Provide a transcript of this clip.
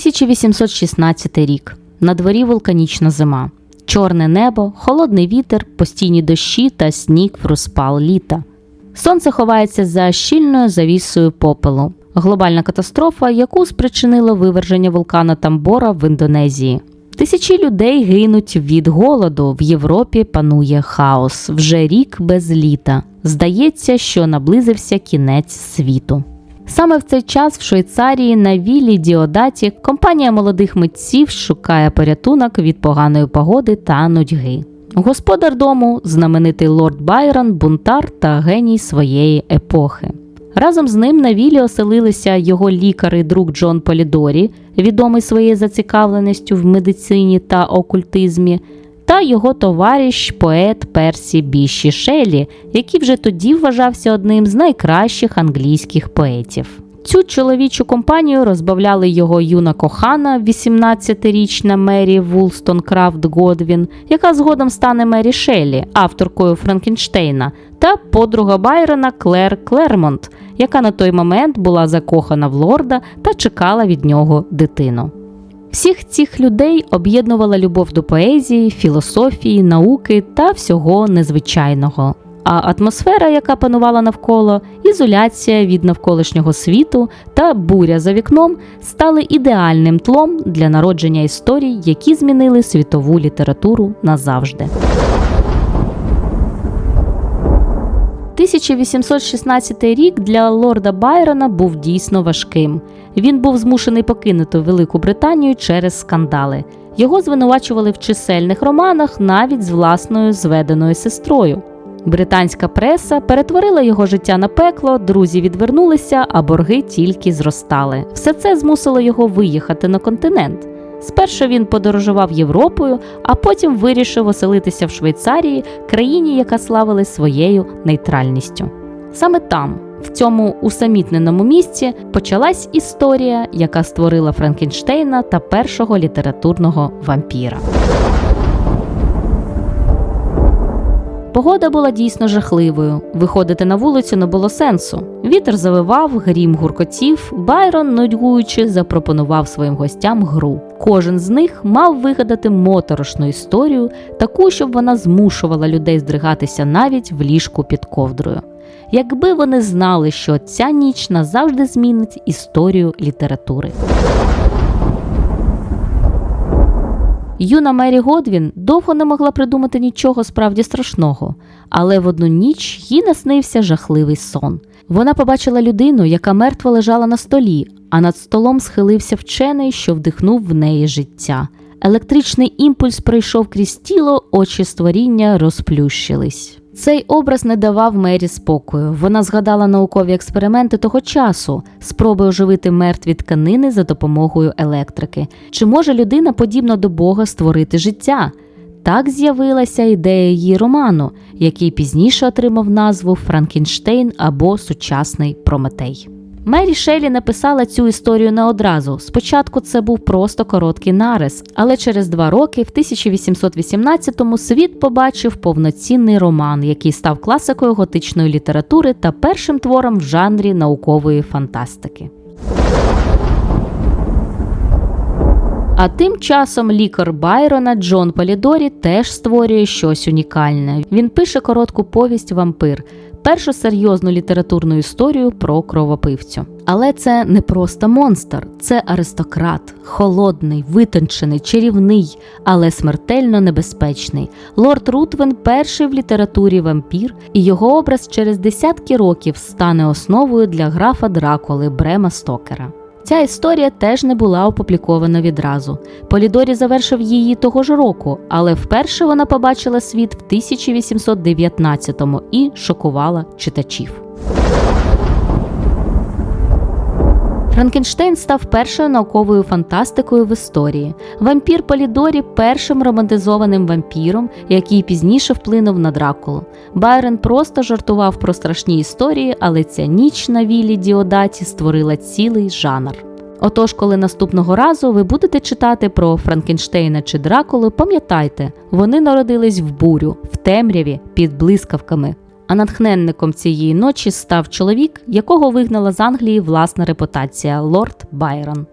1816 рік. На дворі вулканічна зима. Чорне небо, холодний вітер, постійні дощі та сніг в розпал літа. Сонце ховається за щільною завісою попелу. Глобальна катастрофа, яку спричинило виверження вулкана Тамбора в Індонезії. Тисячі людей гинуть від голоду. В Європі панує хаос. Вже рік без літа. Здається, що наблизився кінець світу. Саме в цей час в Швейцарії на віллі Діодаті компанія молодих митців шукає порятунок від поганої погоди та нудьги. Господар дому знаменитий лорд Байрон, бунтар та геній своєї епохи. Разом з ним на віллі оселилися його лікар і друг Джон Полідорі, відомий своєю зацікавленістю в медицині та окультизмі, та його товариш, поет Персі Біші Шелі, який вже тоді вважався одним з найкращих англійських поетів. Цю чоловічу компанію розбавляли його юна кохана, 18-річна Мері Вулстон Крафт Годвін, яка згодом стане Мері Шеллі, авторкою Франкенштейна, та подруга Байрона Клер Клермонт, яка на той момент була закохана в лорда та чекала від нього дитину. Всіх цих людей об'єднувала любов до поезії, філософії, науки та всього незвичайного. А атмосфера, яка панувала навколо, ізоляція від навколишнього світу та буря за вікном стали ідеальним тлом для народження історій, які змінили світову літературу назавжди. 1816 рік для лорда Байрона був дійсно важким. Він був змушений покинути Велику Британію через скандали. Його звинувачували в чисельних романах навіть з власною зведеною сестрою. Британська преса перетворила його життя на пекло, друзі відвернулися, а борги тільки зростали. Все це змусило його виїхати на континент. Спершу він подорожував Європою, а потім вирішив оселитися в Швейцарії, країні, яка славилась своєю нейтральністю. Саме там, в цьому усамітненому місці, почалась історія, яка створила Франкенштейна та першого літературного вампіра. Погода була дійсно жахливою. Виходити на вулицю не було сенсу. Вітер завивав, грім гуркотів. Байрон, нудьгуючи, запропонував своїм гостям гру. Кожен з них мав вигадати моторошну історію, таку, щоб вона змушувала людей здригатися навіть в ліжку під ковдрою. Якби вони знали, що ця ніч назавжди змінить історію літератури. Юна Мері Годвін довго не могла придумати нічого справді страшного, але в одну ніч їй наснився жахливий сон. Вона побачила людину, яка мертво лежала на столі, а над столом схилився вчений, що вдихнув в неї життя. Електричний імпульс пройшов крізь тіло, очі створіння розплющились. Цей образ не давав Мері спокою. Вона згадала наукові експерименти того часу, спроби оживити мертві тканини за допомогою електрики. Чи може людина, подібно до Бога, створити життя? Так з'явилася ідея її роману, який пізніше отримав назву Франкенштейн або Сучасний Прометей. Мері Шелі написала цю історію не одразу. Спочатку це був просто короткий нарис, але через два роки, в 1818-му, світ побачив повноцінний роман, який став класикою готичної літератури та першим твором в жанрі наукової фантастики. А тим часом лікар Байрона Джон Полідорі теж створює щось унікальне. Він пише коротку повість Вампир, першу серйозну літературну історію про кровопивцю. Але це не просто монстр, це аристократ, холодний, витончений, чарівний, але смертельно небезпечний. Лорд Рутвен перший в літературі вампір, і його образ через десятки років стане основою для графа Дракули Брема Стокера. Ця історія теж не була опублікована відразу. Полідорі завершив її того ж року, але вперше вона побачила світ в 1819-му і шокувала читачів. Франкенштейн став першою науковою фантастикою в історії. Вампір Полідорі першим романтизованим вампіром, який пізніше вплинув на Дракулу. Байрон просто жартував про страшні історії, але ця ніч на віллі Діодаті створила цілий жанр. Отож, коли наступного разу ви будете читати про Франкенштейна чи Дракулу, пам'ятайте, вони народились в бурю, в темряві, під блискавками. А натхненником цієї ночі став чоловік, якого вигнала з Англії власна репутація лорд Байрон.